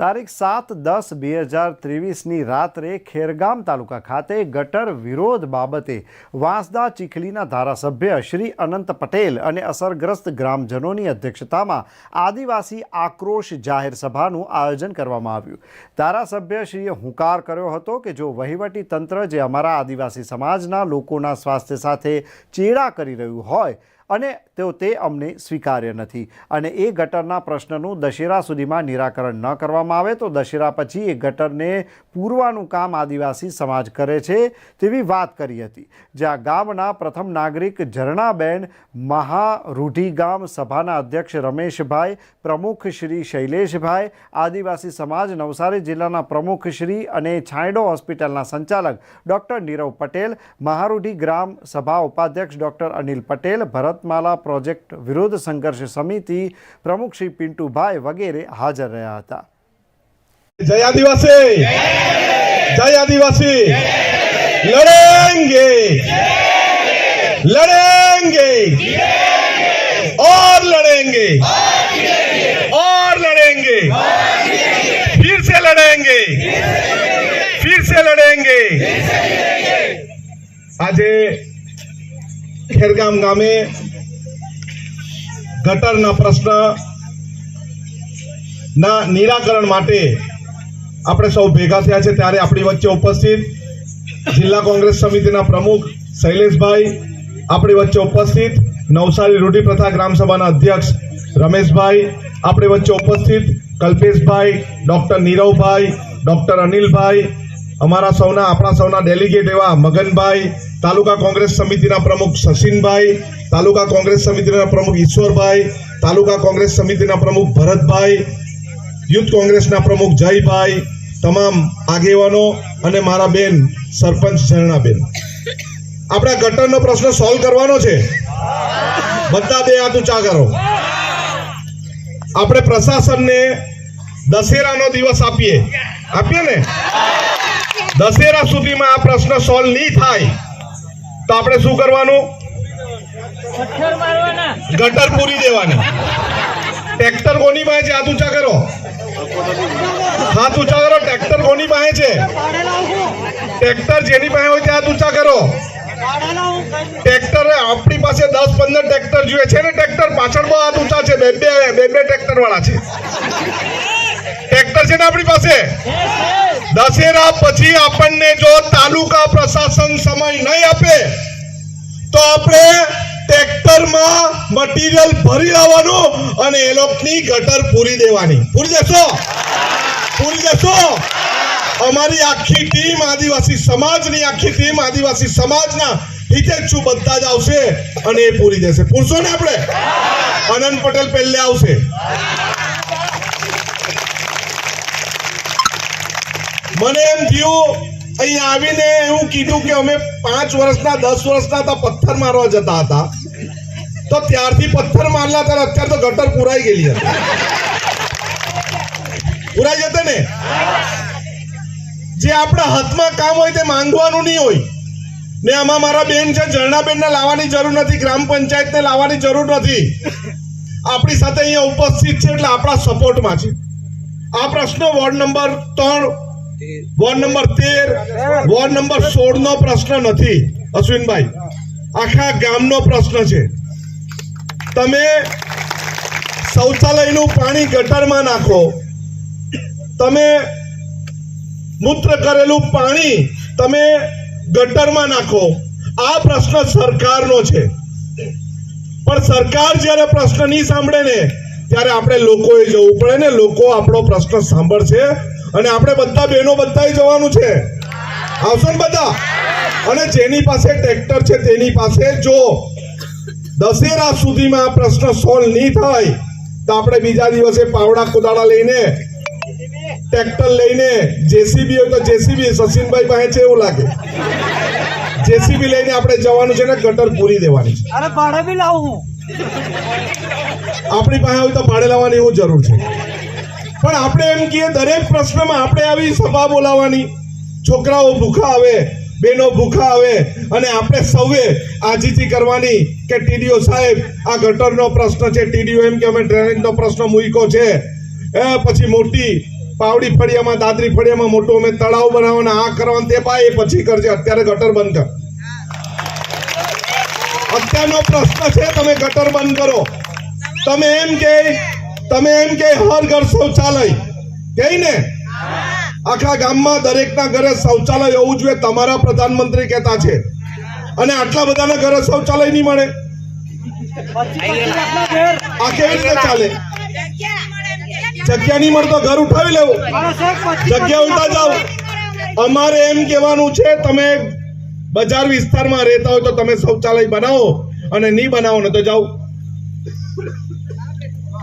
તારીખ સાત દસ બે હજાર ત્રેવીસની રાત્રે ખેરગામ તાલુકા ખાતે ગટર વિરોધ બાબતે વાંસદા ચીખલીના ધારાસભ્ય શ્રી અનંત પટેલ અને અસરગ્રસ્ત ગ્રામજનોની અધ્યક્ષતામાં આદિવાસી આક્રોશ જાહેર સભાનું આયોજન કરવામાં આવ્યું. ધારાસભ્યશ્રીએ હુંકાર કર્યો હતો કે જો વહીવટી તંત્ર જે અમારા આદિવાસી સમાજના લોકોના સ્વાસ્થ્ય સાથે ચેડા કરી રહ્યું હોય અને તેઓ તે અમને સ્વીકાર્ય નથી. અને એ ગટરના પ્રશ્નનું દશેરા સુધીમાં નિરાકરણ ન કરવામાં આવે તો દશેરા પછી એ ગટરને પૂરવાનું કામ આદિવાસી સમાજ કરે છે તેવી વાત કરી હતી. જ્યાં ગામના પ્રથમ નાગરિક ઝરણાબેન મહારૂઢી ગામ સભાના અધ્યક્ષ રમેશભાઈ, પ્રમુખ શ્રી શૈલેષભાઈ, આદિવાસી સમાજ નવસારી જિલ્લાના પ્રમુખ શ્રી અને છાંયડો હોસ્પિટલના સંચાલક ડૉક્ટર નીરવ પટેલ મહારૂઢી ગ્રામ સભા ઉપાધ્યક્ષ ડૉક્ટર અનિલ પટેલ ભરતમાલા પ્રોજેક્ટ વિરોધ સંઘર્ષ સમિતિ પ્રમુખ શ્રી પિન્ટુભાઈ વગેરે હાજર રહ્યા હતા जय आदिवासी जय आदिवासी लड़ेंगे लड़ेंगे और लड़ेंगे और लड़ेंगे फिर से लड़ेंगे फिर से लड़ेंगे આજે ખેરગામ ગામે ગટરના પ્રશ્ન ના નિરાકરણ માટે આપણે સૌ ભેગા થયા છે. ત્યારે આપણી વચ્ચે ઉપસ્થિત જિલ્લા કોંગ્રેસ સમિતિના પ્રમુખ શૈલેષભાઈ, આપણી વચ્ચે ઉપસ્થિત નવસારી રૂઢિપ્રથા પ્રથા ગ્રામ અધ્યક્ષ રમેશભાઈ, આપણી વચ્ચે ઉપસ્થિત કલ્પેશભાઈ, ડૉક્ટર નીરવભાઈ, ડૉક્ટર અનિલભાઈ અમારા સૌના, આપણા સૌના ડેલિગેટ એવા મગનભાઈ, તાલુકા કોંગ્રેસ સમિતિના પ્રમુખ સશીનભાઈ, તાલુકા કોંગ્રેસ સમિતિના પ્રમુખ ઈશ્વરભાઈ, તાલુકા કોંગ્રેસ સમિતિના પ્રમુખ ભરતભાઈ, યુથ કોંગ્રેસના પ્રમુખ જયભાઈ, તમામ આગેવાનો અને મારા બેન, સરપંચ ઝરણાબેન. આપણે ગટરનો પ્રશ્ન સોલ્વ કરવાનો છે. બધા બે હાથ ઊંચા કરો. આપણે પ્રશાસનને દશેરાનો દિવસ આપીએ. આપીએ ને? દશેરા સુધીમાં આ પ્રશ્ન સોલ્વ નહીં થાય તો આપણે શું કરવાનું? ગટર પૂરી દેવાની. ટ્રેક્ટર કોની પાસે છે? હાથ ઊંચા કરો. હાથ ઊંચા કરો ટ્રેક્ટર કોની પાસે છે? ટ્રેક્ટર જેની પાસે હોય તે હાથ ઊંચા કરો. ટ્રેક્ટર આપણી પાસે દસ પંદર ટ્રેક્ટર જોઈએ છે ને ટ્રેક્ટર? પાછળ બહુ હાથ ઊંચા છે બે બે બે બે ટ્રેક્ટર વાળા છે. ને આપણી પાસે? દશેરા પછી આપણને જો તાલુકા પ્રશાસન સમય નહીં આપે, તો આપણે ટ્રેક્ટરમાં મટીરિયલ ભરી લાવવાનું અને એ લોકોની ગટર પૂરી દેવાની. પૂરી દેશો? પૂરી દેશો? અમારી આખી ટીમ આદિવાસી સમાજની, આખી ટીમ આદિવાસી સમાજના હિતેચ્છુ બધા જ આવશે અને એ પૂરી દેશે. પૂરશો ને આપણે? આનંદ પટેલ પહેલે આવશે. મને એમ થયું અહીંયા આવીને એવું કીધું કે અમે પાંચ વર્ષના, દસ વર્ષના તો પથ્થર મારવા જતા હતા. તો ત્યારથી પથ્થર મારલા ત્યારે અત્યારે તો ગટર પુરાઈ ગયેલી હતી. પુરાઈ જતે ને? જે આપણા હાથમાં કામ હોય તે માંગવાનું નહીં હોય. ને આમાં મારા બેન છે, ઝરણાબેનને લાવવાની જરૂર નથી, ગ્રામ પંચાયતને લાવવાની જરૂર નથી. આપણી સાથે અહીંયા ઉપસ્થિત છે એટલે આપણા સપોર્ટમાં છે. આ પ્રશ્ન વોર્ડ નંબર ત્રણ વોર્ડ નંબર તેર, વોર્ડ નંબર સોળ નો પ્રશ્ન નથી, અશ્વિનભાઈ. આખા ગામનો પ્રશ્ન છે. તમે શૌચાલયનું પાણી ગટરમાં નાખો. તમે મૂત્ર કરેલું પાણી તમે ગટરમાં નાખો. આ પ્રશ્ન સરકારનો છે. પણ સરકાર જ્યારે પ્રશ્ન નહીં સાંભળે ને, ત્યારે આપણે લોકોએ જવું પડે ને, લોકો આપણો પ્રશ્ન સાંભળશે. અને આપણે બધા બહેનો બધાએ જવાનું છે. આવશો ને બધા? અને જેની પાસે ટ્રેક્ટર છે તેની પાસે જો દશેરા સુધીમાં આ પ્રશ્ન સોલ્વ નહીં થાય તો આપણે બીજા દિવસે પાવડા કુદાડા લઈને ટ્રેક્ટર લઈને જેસીબી હોય તો જેસીબી સચિનભાઈ પાસે છે એવું લાગે. જેસીબી લઈને આપણે જવાનું છે ને ગટર પૂરી દેવાની છે. અરે ભાડે બી લાવું આપણી પાસે હોય તો ભાડે લાવવાની એવું જરૂર છે. પણ આપણે એમ કહીએ, દરેક પ્રશ્નમાં આપણે આવી સભા બોલાવવાની. છોકરાઓ ભૂખા આવે બેનો ભૂખા આવે, અને આપણે સૌએ આજીજી કરવાની કે ટીડીઓ સાહેબ, આ ગટરનો પ્રશ્ન છે, ટીડીઓ એમ કે અમે ડ્રેનેજનો પ્રશ્ન મૂક્યો છે. એ પછી મોટી પાવડી ફળિયામાં, દાદરી ફળિયામાં મોટું અમે તળાવ બનાવવાના, આ કરવાનું, તે પા એ પછી કરજે. અત્યારે ગટર બંધ કર. અત્યારનો પ્રશ્ન છે, તમે ગટર બંધ કરો. તમે એમ કે તમે એમ કે હર ઘર શૌચાલય. કે ને? આખા ગામમાં દરેકના ઘરે શૌચાલય હોવું જોઈએ, તમારા પ્રધાનમંત્રી કહેતા છે. અને આટલા બધાના ઘરે શૌચાલય નહીં મળે. આ કેવી રીતે ચાલે? જગ્યા નહીં મળતો ઘર ઉઠાવી લેવું. જગ્યા ઉઠા જાઓ. અમારે એમ કહેવાનું છે, તમે બજાર વિસ્તારમાં રહેતા હોય તો તમે શૌચાલય બનાવો અને નહીં બનાવો ને તો જાઓ.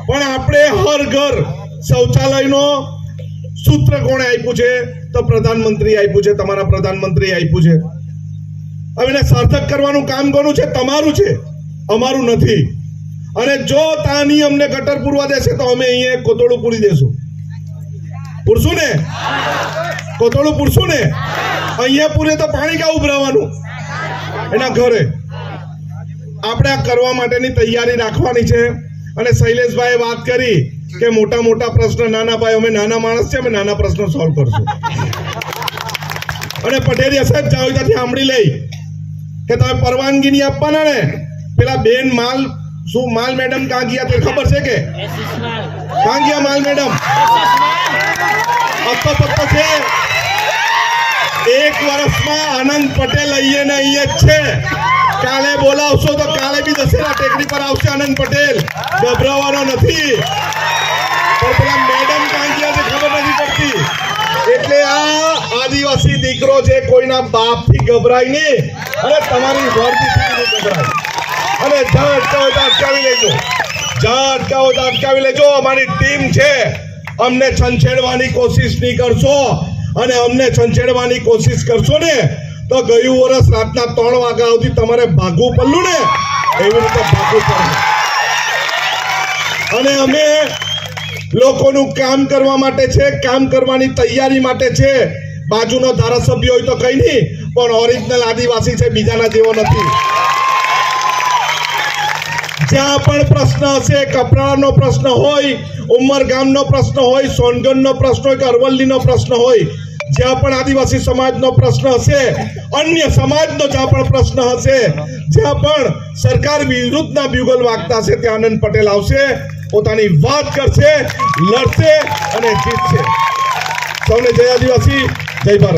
પણ આપણે હર ઘર શૌચાલયનો સૂત્ર કોણે આપ્યું છે? તો પ્રધાનમંત્રી આપ્યું છે, તમારા પ્રધાનમંત્રી આપ્યું છે. હવે એને સાર્થક કરવાનું કામ કોનું છે? તમારું છે. અમારું નથી. અને જો તાની અમને ગટર પૂરવા દેશે, તો અમે અહીંયા કોતોડું પૂરી દેશું. પૂરશું ને? કોતોડું પૂરશું ને? અહીંયા પૂરે તો પાણી ક્યાં ઉભરાવાનું? એના ઘરે. આપણે આ કરવા માટેની તૈયારી રાખવાની છે. અને શૈલેષભાઈએ વાત કરી કે મોટા મોટા પ્રશ્ન, નાના ભાઈ અમે નાના માણસ છે અમે નાના પ્રશ્નો સોલ્વ કરશું. અને પટેલિયા સાહેબ જાઓ ત્યાંથી સાંભળી લઈ કે તમે પરવાનગી નહીં આપવાના ને, પેલા બેન માલ, શું માલ મેડમ કાં ગયા તે ખબર છે કે? કાં ગયા માલ મેડમ. અત્તો પત્તો છે. એક વર્ષમાં આનંદ પટેલ અહીંયા ને અહીંયા જ છે. કાલે બોલાવશો તો કાલે બી દશેરા ટેકરી પર આવશે આનંદ પટેલ. ગભરાવાનો નથી. પણ પેલા મેડમ કાંઈ ગયા છે ખબર નથી પડતી. એટલે આ આદિવાસી દીકરો છે, કોઈના બાપથી ગભરાય નહીં. અને તમારી વર્દીથી ગભરાય. અને જ્યાં અટકાવો અટકાવી લેજો. જ્યાં અટકાવો તો અટકાવી લેજો. અમારી ટીમ છે. અમને છંછેડવાની કોશિશ નહીં કરશો. અને અમને છંછેડવાની કોશિશ કરશો ને તો ગયું વર્ષ રાતના ત્રણ વાગ્યા સુધી તમારે ભાગવું પડલું ને? એવી રીતે ભાગવું પડે. અને અમે લોકોનું કામ કરવા માટે છે, કામ કરવાની તૈયારી માટે છે. બાજુનો ધારાસભ્ય હોય તો કઈ નહીં, પણ ઓરિજિનલ આદિવાસી છે, બીજાના જેવો નથી. જ્યાં પણ પ્રશ્ન હશે, કપરાળાનો પ્રશ્ન હોય, ઉમરગામનો પ્રશ્ન હોય, સોનગઢનો પ્રશ્ન હોય કે અરવલ્લીનો પ્રશ્ન હોય જ્યાં પણ આદિવાસી સમાજનો પ્રશ્ન હશે, અન્ય સમાજનો જ્યાં પણ પ્રશ્ન હશે, જ્યાં પણ સરકાર વિરુદ્ધના બ્યુગલ વાગતા હશે, ત્યાં આનંદ પટેલ આવશે, પોતાની વાત કરશે, લડશે અને જીતશે. સૌને જય આદિવાસી, જય ભારત.